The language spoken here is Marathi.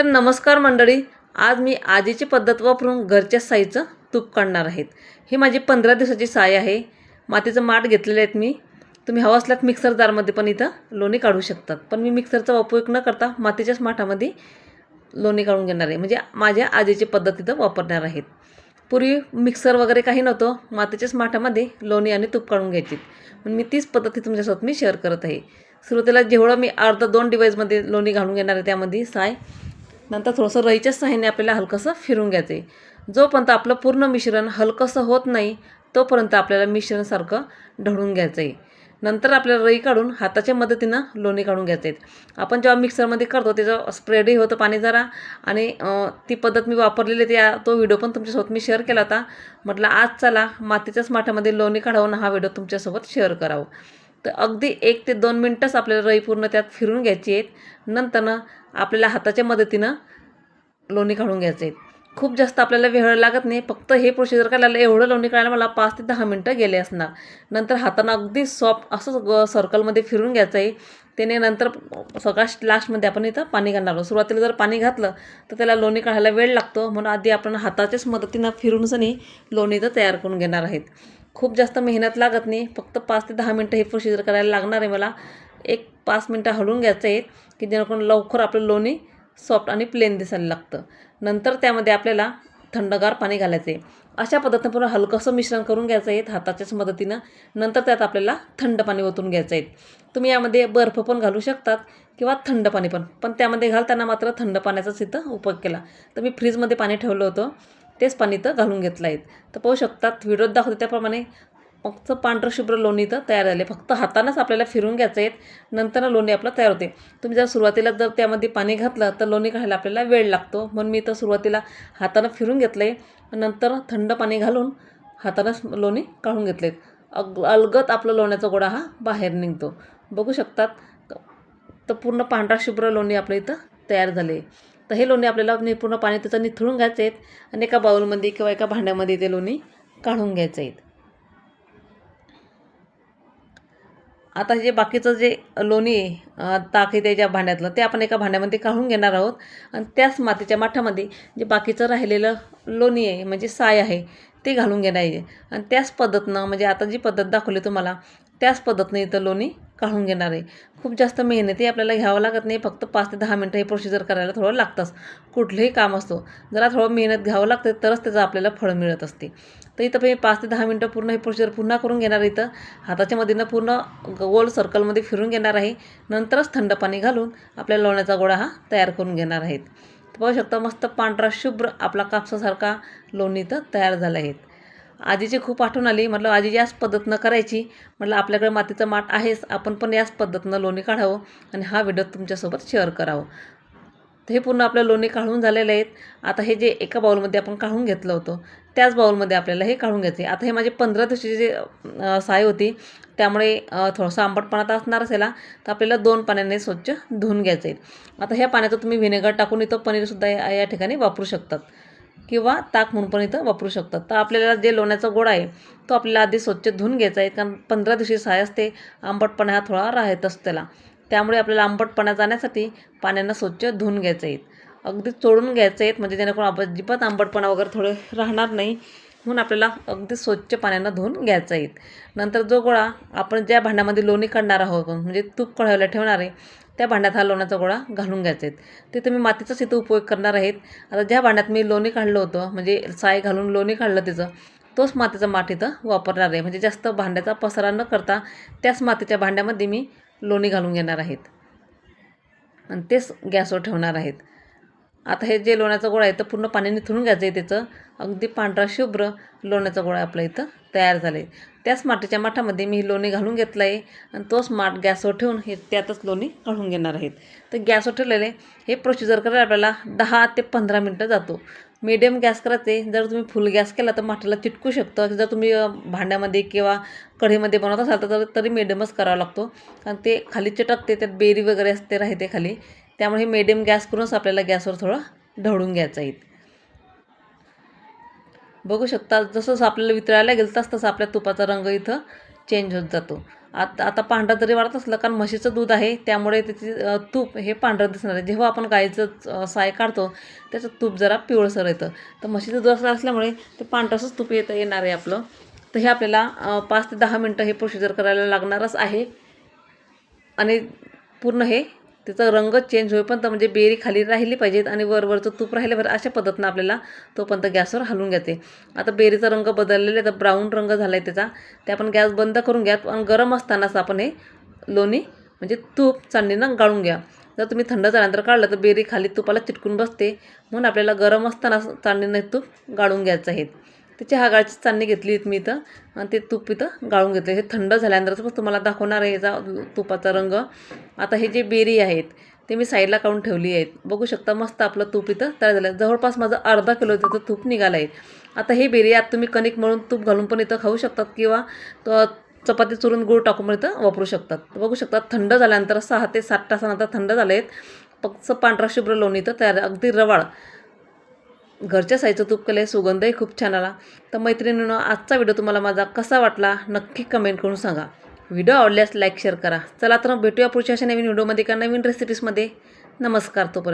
तर नमस्कार मंडळी आज मी आजीची पद्धत वापरून घरच्या साईचं तूप काढणार आहेत. ही माझी पंधरा दिवसाची साय आहे. मातीचं माठ घेतलेले आहेत मी. तुम्ही हवं असल्यात मिक्सर जारमध्ये पण इथं लोणी काढू शकतात. पण मी मिक्सरचा उपयोग न करता मातीच्याच माठामध्ये लोणी काढून घेणार आहे. म्हणजे माझ्या आजीची पद्धत इथं वापरणार आहेत. पूर्वी मिक्सर वगैरे काही नव्हतं. मातीच्याच माठामध्ये लोणी आणि तूप काढून घ्यायची. म्हणून मी तीच पद्धती तुमच्यासोबत मी शेअर करत आहे. सुरुवातीला जेवढं मी अर्धा दोन डिवाईसमध्ये लोणी घालून घेणार आहे त्यामध्ये साय नंतर थोडंसं रईच्याच साह्याने आपल्याला हलकंसं फिरून घ्यायचं आहे जोपर्यंत आपलं पूर्ण मिश्रण हलकंसं होत नाही तोपर्यंत आपल्याला मिश्रणसारखं ढळून घ्यायचं आहे नंतर आपल्याला रई काढून हाताच्या मदतीनं लोणी काढून घ्यायचे आहेत आपण जेव्हा मिक्सरमध्ये करतो त्याचं स्प्रेडही होतं पाणी जरा. आणि ती पद्धत मी वापरलेली त्या तो व्हिडिओ पण तुमच्यासोबत मी शेअर केला होता. म्हटलं आज चला मातीच्याच माठामध्ये लोणी काढावं आणि हा व्हिडिओ तुमच्यासोबत शेअर करावं. तर अगदी एक ते दोन मिनटंच आपल्याला रई पूर्ण त्यात फिरून घ्यायची आहेत. नंतरनं आपल्याला हाताच्या मदतीनं लोणी काढून घ्यायचं आहेत. खूप जास्त आपल्याला वेळ लागत नाही. फक्त हे प्रोसिजर करायला एवढं लोणी काढायला मला पाच ते दहा मिनटं गेले असणार. नंतर हातानं अगदी सॉफ्ट असं ग सर्कलमध्ये फिरून घ्यायचं आहे. त्याने नंतर सगळ्यात लास्टमध्ये आपण इथं पाणी घालणार आहोत. सुरुवातीला जर पाणी घातलं तर त्याला लोणी काढायला वेळ लागतो. म्हणून आधी आपण हाताच्याच मदतीनं फिरूनच नाही लोणी इथं तयार करून घेणार आहेत. खूप जास्त मेहनत लागत नाही. फक्त पाच ते दहा मिनटं हे प्रोसिजर करायला लागणार आहे मला. एक पाच मिनटं हलवून घ्यायचं आहे की जेणेकरून लवकर आपलं लोणी सॉफ्ट आणि प्लेन दिसायला लागतं. नंतर त्यामध्ये आपल्याला थंडगार पाणी घालायचं आहे अशा पद्धतीनं पूर्ण हलकंसं मिश्रण करून घ्यायचं आहे हाताच्याच मदतीनं. नंतर त्यात आपल्याला थंड पाणी ओतून घ्यायचं आहे. तुम्ही यामध्ये बर्फ पण घालू शकतात किंवा थंड पाणी पण. पण त्यामध्ये घालताना मात्र थंड पाण्याचाच इथं उपयोग केला. तर मी फ्रीजमध्ये पाणी ठेवलं होतं. तेच पाणी इथं घालून घेतलं आहे तर पाहू शकतात व्हिडिओत दाखवते त्याप्रमाणे. फक्त पांढरं शुभ्र लोणी इथं तयार झाले. फक्त हातानंच आपल्याला फिरून घ्यायचं आहेत. नंतर लोणी आपलं तयार होते. तुम्ही जर सुरुवातीला जर त्यामध्ये पाणी घातलं तर लोणी काढायला आपल्याला वेळ लागतो. म्हणून मी इथं सुरुवातीला हातानं फिरून घेतलं आहे नंतर थंड पाणी घालून हातानंच लोणी काढून घेतलेत. अग अलगत आपलं लोण्याचा गोळा हा बाहेर निघतो. बघू शकतात. तर पूर्ण पांढरा शुभ्र लोणी आपलं इथं तयार झाले. तर हे लोणी आपल्याला नि- पूर्ण पाणी त्याचं निथळून घ्यायचं आहेत आणि एका बाउलमध्ये किंवा एका भांड्यामध्ये ते लोणी काढून घ्यायचं आहेत. आता जे बाकीचं जे लोणी आहे ताक आहे त्याच्या भांड्यातलं ते आपण एका भांड्यामध्ये काढून घेणार आहोत. आणि त्याच मातीच्या माठामध्ये जे बाकीचं राहिलेलं लोणी आहे म्हणजे साय आहे ते घालून घेणार आहे. आणि त्याच पद्धतीनं म्हणजे आता जी पद्धत दाखवली तुम्हाला त्याच पद्धतीनं इथं लोणी काढून घेणार आहे. खूप जास्त मेहनती आपल्याला घ्यावं लागत नाही. फक्त पाच ते दहा मिनटं हे प्रोसिजर करायला थोडं लागतंच. कुठलंही काम असतो जरा थोडं मेहनत घ्यावं लागते तरच त्याचं आपल्याला फळ मिळत असते. तर इथं मी पाच ते दहा मिनटं पूर्ण हे प्रोसिजर पुन्हा करून घेणार इथं. हाताच्या मधीनं पूर्ण गोल सर्कलमध्ये फिरून घेणार आहे. नंतरच थंड पाणी घालून आपल्या लोण्याचा गोळा हा तयार करून घेणार आहेत. पाहू शकता मस्त पांढरा शुभ्र आपला कापसासारखा लोणी इथं तयार झाला आहेत आजीची खूप आठवण आली. म्हटलं आजी याच पद्धतीनं करायची. म्हटलं आपल्याकडे मातीचं माठ आहेच. आपण पण याच पद्धतीनं लोणी काढावं आणि हा व्हिडिओ तुमच्यासोबत शेअर करावं. हे पूर्ण आपलं लोणी काढून झालेलं आहेत आता हे जे एका बाउलमध्ये आपण काढून घेतलं होतं त्याच बाउलमध्ये आपल्याला हे काढून घ्यायचे आता हे माझे पंधरा दिवशीची जे साय होती त्यामुळे थोडासा थोडंसं आंबटपणा तर असणारच याला तर आपल्याला दोन पाण्याने स्वच्छ धुवून घ्यायचं आहे आता ह्या पाण्याचं तुम्ही व्हिनेगर टाकून इथं पनीरसुद्धा या ठिकाणी वापरू शकतात. किंवा ताक म्हणून पण इथं वापरू शकतात. तर आपल्याला जे लोण्याचा गोळा आहे तो आपल्याला आधी स्वच्छ धुवून घ्यायचा आहे. कारण पंधरा दिवशी सायस ते आंबटपणा हा थोडा राहतच त्याला. त्यामुळे आपल्याला आंबटपणा जाण्यासाठी पाण्यानं स्वच्छ धुवून घ्यायचं आहे. अगदी चोळून घ्यायचं आहेत म्हणजे जेणेकरून आपण अजिबात आंबटपणा वगैरे थोडं राहणार नाही. म्हणून आपल्याला अगदी स्वच्छ पाण्यानं धुवून घ्यायचं आहे. नंतर जो गोळा आपण ज्या भांड्यामध्ये लोणी काढणार आहोत म्हणजे तूप कढायला ठेवणार आहे त्या भांड्यात हा लोण्याचा गोळा घालून घ्यायचा आहे. ते तुम्ही मातीचाच इथं उपयोग करणार आहेत. आता ज्या भांड्यात मी लोणी काढलं होतं म्हणजे साय घालून लोणी काढलं तिचं तोच मातीचा माठ इथं वापरणार आहे. म्हणजे जास्त भांड्याचा पसरा न करता त्याच मातीच्या भांड्यामध्ये मी लोणी घालून घेणार आहेत. आणि तेच गॅसवर ठेवणार आहेत. आता हे जे लोण्याचा गोळा आहे तर पूर्ण पाणी निथळून घ्यायचं आहे त्याचं. अगदी पांढरा शुभ्र लोण्याचा गोळा आपला इथं तयार झाला आहे त्याच मातीच्या माठामध्ये मी लोणी घालून घेतलं आहे आणि तोच माठ गॅसवर ठेवून हे त्यातच लोणी काढून घेणार आहेत. तर गॅसवर ठेवलेले हे प्रोसिजर करायला आपल्याला दहा ते पंधरा मिनटं जातो. मीडियम गॅस करायचे जर तुम्ही फुल गॅस केला तर माठाला चिटकू शकतं. जर तुम्ही भांड्यामध्ये किंवा कढीमध्ये बनवत असाल तर तरी मिडियमच करावा लागतो. कारण ते खाली चिटकते त्यात बेरी वगैरे असते राहते खाली. त्यामुळे हे मिडियम गॅस करूनच आपल्याला गॅसवर थोडं ढवळून घ्यायचं आहे. बघू शकता जसं आपल्याला वितळायला गेलं तसं तसं आपल्या तुपाचा रंग इथं चेंज होत जातो. आता आता पांढरा जरी वाढत असलं कारण म्हशीचं दूध आहे त्यामुळे त्याची तूप हे पांढरं दिसणार आहे. जेव्हा आपण गाईचं साय काढतो त्याचं तूप जरा पिवळसर येतं. तर म्हशीचं दूध असं असल्यामुळे ते पांढरसंच तूप येतं येणार आहे आपलं. तर हे आपल्याला पाच ते दहा मिनटं हे प्रोसिजर करायला लागणारच आहे. आणि पूर्ण हे त्याचा रंग चेंज होईपर्यंत म्हणजे बेरी खाली राहिली पाहिजेत आणि वरवरचं तूप राहिलं पाहिजे अशा पद्धतीनं आपल्याला तोपर्यंत गॅसवर हलवून घ्यायचे आता बेरीचा रंग बदललेला आहे तर ब्राऊन रंग झाला आहे त्याचा. ते आपण गॅस बंद करून घ्या पण गरम असतानाच आपण हे लोणी म्हणजे तूप चांदणीनं गाळून घ्या. जर तुम्ही थंड झाल्यानंतर काढलं तर बेरी खाली तुपाला चिटकून बसते. म्हणून आपल्याला गरम असताना चांदणीनं तूप गाळून घ्यायचं आहे. त्याची हागाळची चांदणी घेतली मी इथं. आणि ते तूप इथं गाळून घेतलं हे थंड झाल्यानंतरच मग तुम्हाला दाखवणार आहे याचा तुपाचा रंग. आता हे जे बेरी आहेत ते मी साईडला काढून ठेवली आहेत. बघू शकता मस्त आपलं तूप इथं तयार झालं जवळपास माझं अर्धा किलो तिथं तूप निघालं आहे. आता हे बेरी आत तुम्ही कणिक मळून तूप घालून पण इथं खाऊ शकतात किंवा तो चपाती चुरून गूळ टाकून पण इथं वापरू शकतात. बघू शकता थंड झाल्यानंतर सहा ते सात तासानंतर थंड झाले आहेत फक्त पांढरा शुभ्र लोणी इथं तयार अगदी रवाळ. घरच्या साईचं तूप केलं सुगंधही खूप छान आला. तर मैत्रिणीनं आजचा व्हिडिओ तुम्हाला माझा कसा वाटला नक्की कमेंट करून सांगा. व्हिडिओ आवडल्यास लाईक शेअर करा. चला तर भेटूया पुढच्या अशा नवीन व्हिडिओमध्ये का नवीन रेसिपीजमध्ये नमस्कार तोपर्यंत.